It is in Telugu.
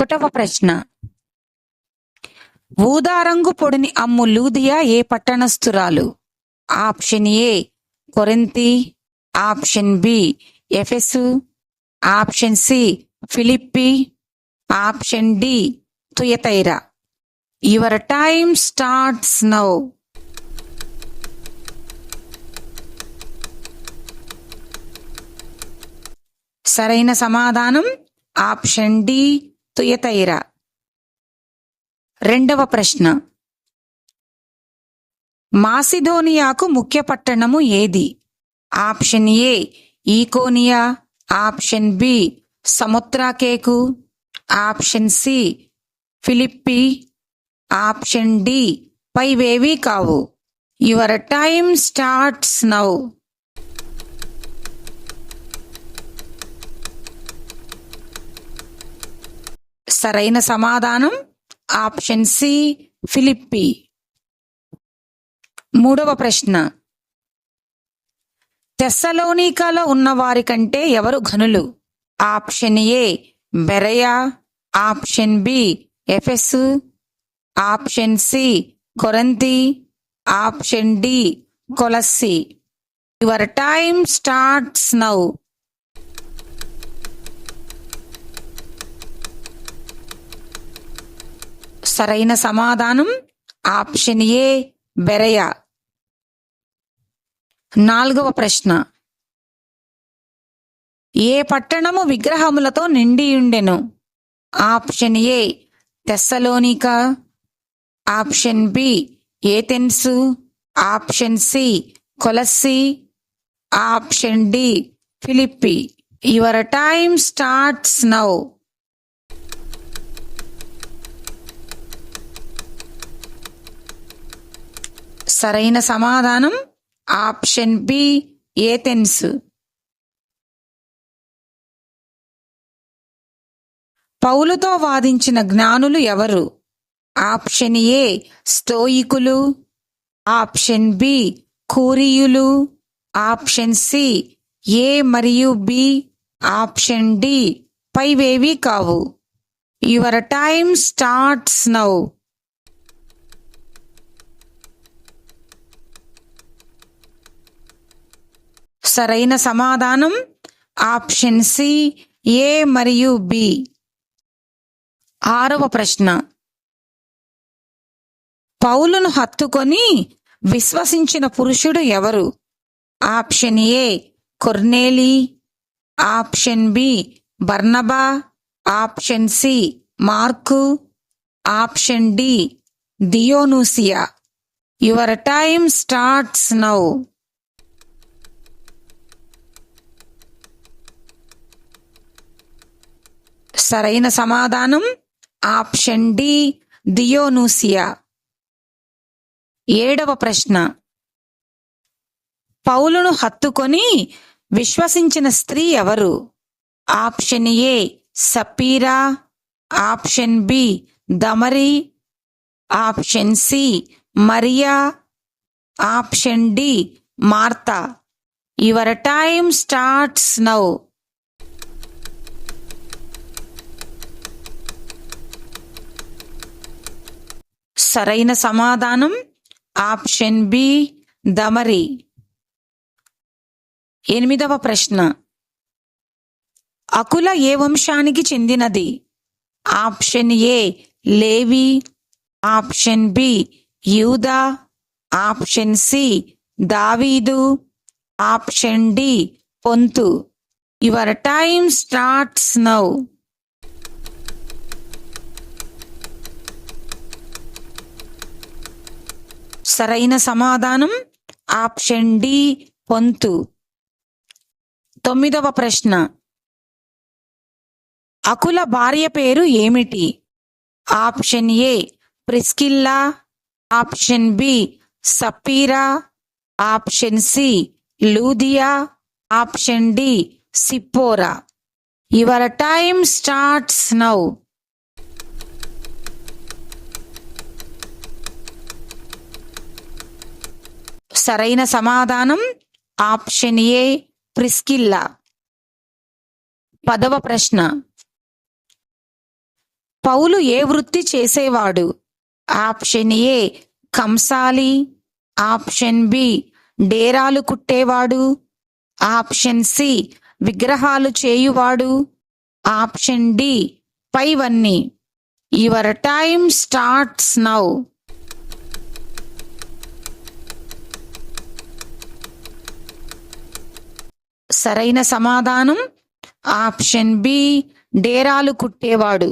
ఒకటవ ప్రశ్న. ఊదారంగు పొడిని అమ్ము లూదియా ఏ పట్టణస్థురాలు? ఆప్షన్ ఏ కొరింతి option B Ephesus option C Philippi option D Thyatira. Your time starts now. సరైన సమాధానం ఆప్షన్ డి తుయతైరా రెండవ ప్రశ్న మాసిధోనియాకు ముఖ్య పట్టణము ఏది ఆప్షన్ ఏ ఈకోనియా option B సముద్రాకేకు option C Philippi option D పైవేవి కావు యువర్ టైమ్ స్టార్ట్స్ నౌ సరైన సమాధానం ఆప్షన్ సి ఫిలిప్పి. మూడవ ప్రశ్న. తెస్సలోనికాలో ఉన్న వారి కంటే ఎవరు ఘనులు? Option A Berea. Option B ఎఫెస్. Option C కొరంతి. Option D కొలస్సి. Your time starts now సరైన సమాధానం ఆప్షన్ ఏ బెరయ. నాలుగవ ప్రశ్న. ఏ పట్టణము విగ్రహములతో నిండియుండెను? Option A Thessalonica. Option B Athens. Option C కొలస్సి. Option D Philippi. Your time starts now సరైన సమాధానం ఆప్షన్ బి ఏథెన్స్. పౌలుతో వాదించిన జ్ఞానులు ఎవరు? ఆప్షన్ ఏ స్టోయికులు. ఆప్షన్ బి కూరియులు. ఆప్షన్ సి ఏ మరియు బి. ఆప్షన్ డి పైవేవి కావు. Your time starts now. సరైన సమాధానం? ఆప్షన్ సి ఏ మరియు బి. ఆరవ ప్రశ్న. పౌలును హత్తుకొని విశ్వసించిన పురుషుడు ఎవరు? ఆప్షన్ ఏ కొర్నేలి. Option B Barnabas. Option C Mark. Option D దియోనూసియా. Your time starts now. సరైన సమాధానం? ఆప్షన్ డి దియోనూసియా. ఏడవ ప్రశ్న. పౌలును హత్తుకొని విశ్వసించిన స్త్రీ ఎవరు? ఆప్షన్ ఏ సపీరా. ఆప్షన్ బి దమరి. Option C Mariya. Option D Martha. Your time starts now సరైన సమాధానం ఆప్షన్ బి దమరి. ఎనిమిదవ ప్రశ్న. అకుల ఏ వంశానికి చెందినది? Option A Levi. Option B యూదా. ఆప్షన్ సి దావీదు. ఆప్షన్ డి పొంతు. యువర్ టైమ్ స్టార్ట్స్ నౌ సరైన సమాధానం ఆప్షన్ డి పొంతు. తొమ్మిదవ ప్రశ్న. అకుల భార్య పేరు ఏమిటి? Option A Priscilla. Option B సపీరా option C లూదియా. Option D Zipporah. Your time starts now. సరైన సమాధానం ఆప్షన్ ఏ ప్రిస్కిల్లా. పదవ ప్రశ్న. పౌలు ఏ వృత్తి చేసేవాడు? ఆప్షన్ ఏ కంసాలి. ఆప్షన్ బి డేరాలు కుట్టేవాడు. ఆప్షన్ సి విగ్రహాలు చేయువాడు. ఆప్షన్ డి పైవన్నీ. యువర్ టైమ్ స్టార్ట్స్ నౌ సరైన సమాధానం. ఆప్షన్ బి డేరాలు కుట్టేవాడు.